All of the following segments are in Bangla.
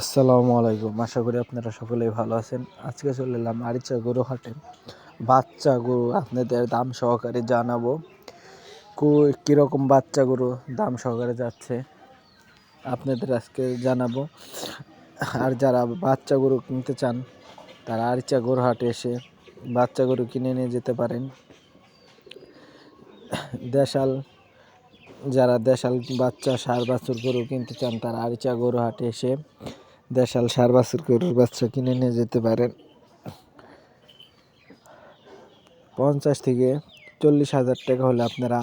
আসসালামু আলাইকুম। আশা করি আপনারা সকলেই ভালো আছেন। আজকে চলে এলাম আরিচা গরু হাটে। বাচ্চা গরু আপনাদের দাম সহকারে জানাব। কীরকম বাচ্চা গরু দাম সহকারে যাচ্ছে আপনাদের আজকে জানাব। আর যারা বাচ্চা গরু কিনতে চান, তারা আরিচা গরু হাটে এসে বাচ্চা গরু কিনে নিয়ে যেতে পারেন। দেশাল, যারা দেশাল বাচ্চা, সার বাছুর গরু কিনতে চান, তারা আরিচা গরু হাটে এসে দেশাল সার বাছুর গরুর বাচ্চা কিনে নিয়ে যেতে পারেন। পঞ্চাশ থেকে চল্লিশ হাজার টাকা হলে আপনারা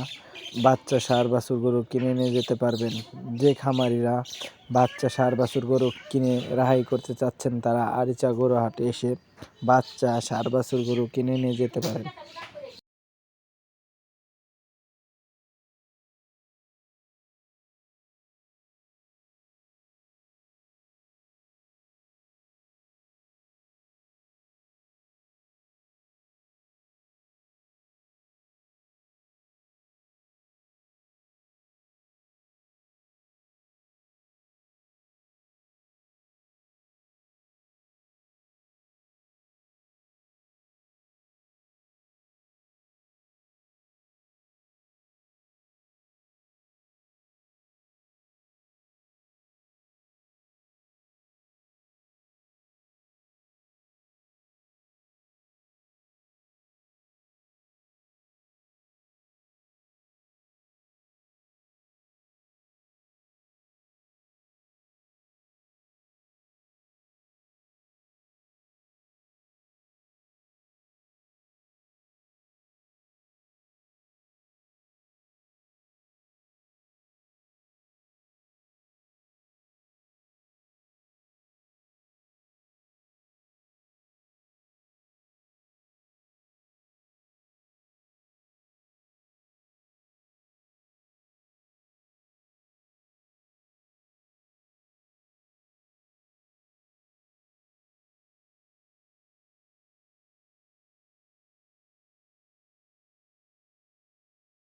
বাচ্চা সার বাছুর গরু কিনে নিয়ে যেতে পারবেন। যে খামারিরা বাচ্চা সার বাছুর গরু কিনে রাহাই করতে চাচ্ছেন, তারা আরিচা গরু হাটে এসে বাচ্চা সার বাছুর গরু কিনে নিয়ে যেতে পারেন।